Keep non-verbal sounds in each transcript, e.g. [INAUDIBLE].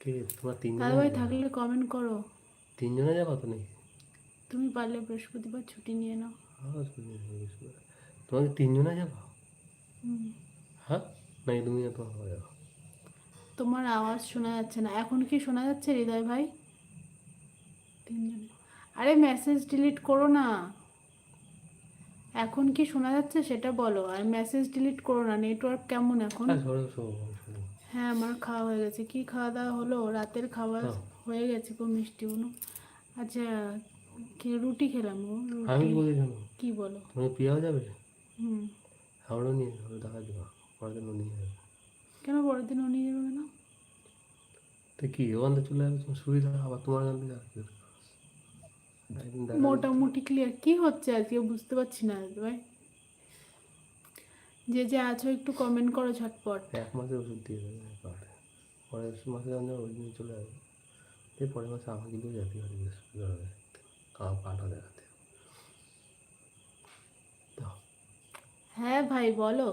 কে? তোমার তিনজনে দাদা ভাই থাকলে কমেন্ট করো। তিনজনে যাব তো নাকি? তুমি পারলে বৃহস্পতিবার ছুটি নিয়ে নাও। তোমাকে তিনজনে যাব? হ্যাঁ? নাকি তুমি আর তোমার যাব। তোমার আওয়াজ শোনা যাচ্ছে না। এখন কি শোনা যাচ্ছে হৃদয় ভাই? তিনজনে। আরে মেসেজ ডিলিট করো না। এখন কি শোনা যাচ্ছে সেটা বলো। আর মেসেজ ডিলিট করো না। নেটওয়ার্ক কেমন এখন? হ্যাঁ আমার খাওয়া হয়ে গেছে। কি খাওয়া দাওয়া হলো? রাতের খাবার হ্যাঁ। হয়ে গেছে খুব মিষ্টি উনো আচ্ছা কি রুটি খেলাম গো আমি বলি শোনো কি বলো? তুমি প্রিয়াও যাবে? হুম। আমারও নিয়ে যাবে দেখা দেবো পরের দিন নিয়ে যাবে। কেন পরের দিন ও নিয়ে যাবে কেন? তো কি ওখান থেকে চলে যাবে তোমার সুবিধা আবার তোমার ওখান থেকে মোটামুটি ক্লিয়ার কি হচ্ছে আজকে? বুঝতে পারছি না ভাই। যে যে আছো একটু কমেন্ট করো ঝটপট। এক মাসের ওষুধ দিয়ে দেবে পরের মাসে যখন যাবে ওই দিন চলে যাবে এই পরের মাসে আমাকে দিয়ে যেতে হবে। বৃহস্পতিবার আমার পাটা দেখাতে। হ্যাঁ ভাই বলো।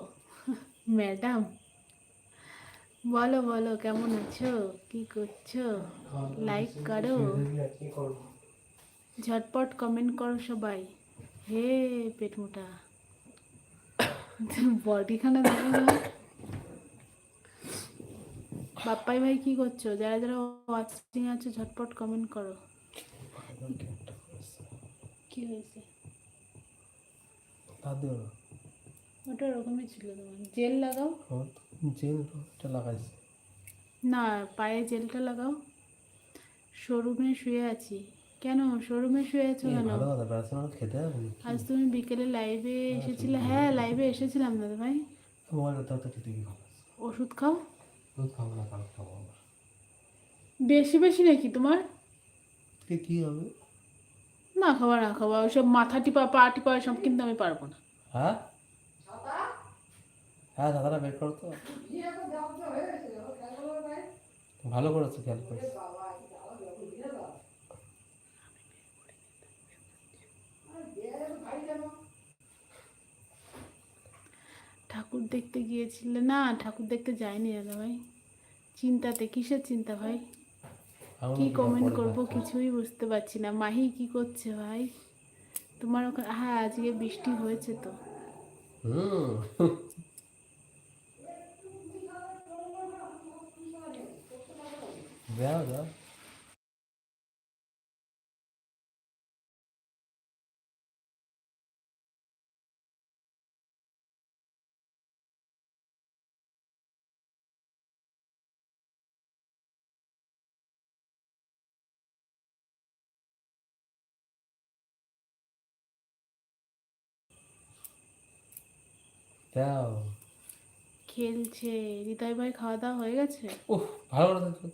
ম্যাডাম বলো বলো কেমন আছো? কি করছ? লাইক করো। ঝটপট কমেন্ট করো সবাই। হে পেট মোটা [LAUGHS] বডিখানে দেখো বাপ্পাই ভাই কি করছ? যারা যারা ওয়াচিং আছে ঝটপট কমেন্ট করো। কি হয়েছে? ওটা ওরকমই ছিল তোমার। জেল লাগাও। আমার জেল লাগাইছে। না পায়ে জেলটা লাগাও। শোরুমে শুয়ে আছি। কেন? শোরুমে শুয়ে আছো কেন? ভালো কথা প্যারাসিটামল খেতে হবে আজ তুমি বিকেলে লাইভে এসেছিলে। হ্যাঁ লাইভে এসেছিলাম দাদা ভাই। মোবাইলটা তাও তো খেতে ভালো ওষুধ খাও? দুধ খাব না কাল আবার। বেশি বেশি নাকি তোমার? কে কী হবে? না খাওয়া না খাওয়া ওইসব মাথা টিপা পা টিপা সব কিন্তু আমি পারব না। হ্যাঁ? হ্যাঁ দাদারা বের করো তো। ভালো করেছ খেয়াল করেছ ঠাকুর দেখতে গিয়েছিলে? না ঠাকুর দেখতে যায়নি দাদা ভাই চিন্তাতে কিসের চিন্তা ভাই? কি কমেন্ট করব কিছুই বুঝতে পারছি না। মাহি কি করছে ভাই? তোমার ওখানে হ্যাঁ আজকে বৃষ্টি হয়েছে তো। হুম। যাও খেলছে। হৃদয় ভাই খাওয়া দাওয়া হয়ে গেছে? ওহ ভালো করে দেখো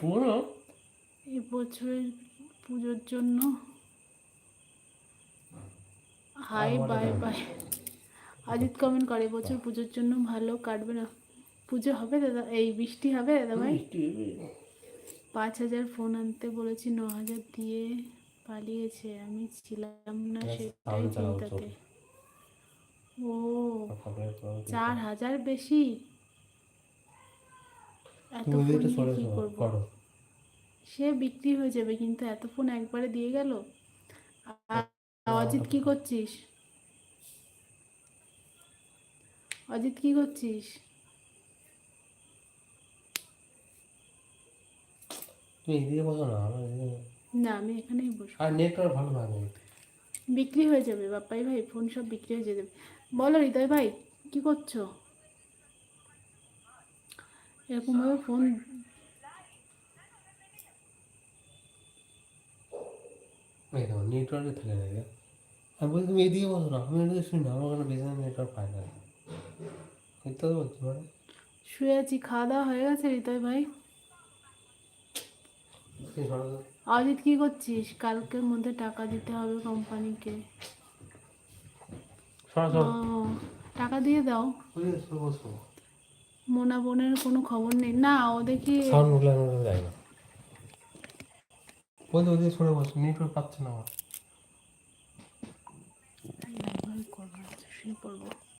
পুরো। এই বছরের পুজোর জন্য। হাই বাই দাও। বাই অজিত কমেন্ট করে এবছর পুজোর জন্য ভালো কাটবে না। পুজো হবে দাদা? এই বৃষ্টি হবে দাদা ভাই? পাঁচ হাজার ফোন আনতে বলেছি ন হাজার দিয়ে। পালিয়েছে আমি ছিলাম না সেটাই চিন্তাতে ও চার হাজার বেশি? এত ফোন কি করব? সে বিক্রি হয়ে যাবে কিন্তু এত ফোন একবারে দিয়ে গেল? অজিত কি করছিস? অজিত কি করছিস? তুমি এদিকে বসো না আমার এদিকে না আমি এখানেই বসবো। আর নেটওয়ার্ক ভালো বিক্রি হয়ে যাবে বাপ্পাই ভাই ফোন সব বিক্রি হয়ে যাবে। বলো হৃদয় ভাই কি করছ? ফোন নেটওয়ার্কে থাকে না আমি বলছি তুমি এদিকে বসো না আমি এদিকে শুনি না আমার ওখানে বেশি নেটওয়ার্ক পায় না। তো বলছি মানে শুয়ে আছি খাওয়া দাওয়া হয়ে গেছে হৃদয় ভাই। অজিত কি করছিস? কালকের মধ্যে টাকা দিতে হবে কোম্পানিকে। টাকা দিয়ে দাও। মোনা বোনের কোনো খবর নেই। না ও দেখি ওদিকে সরে বসো নেটওয়ার্ক পাচ্ছে না আমার। করব শুয়ে পড়ব।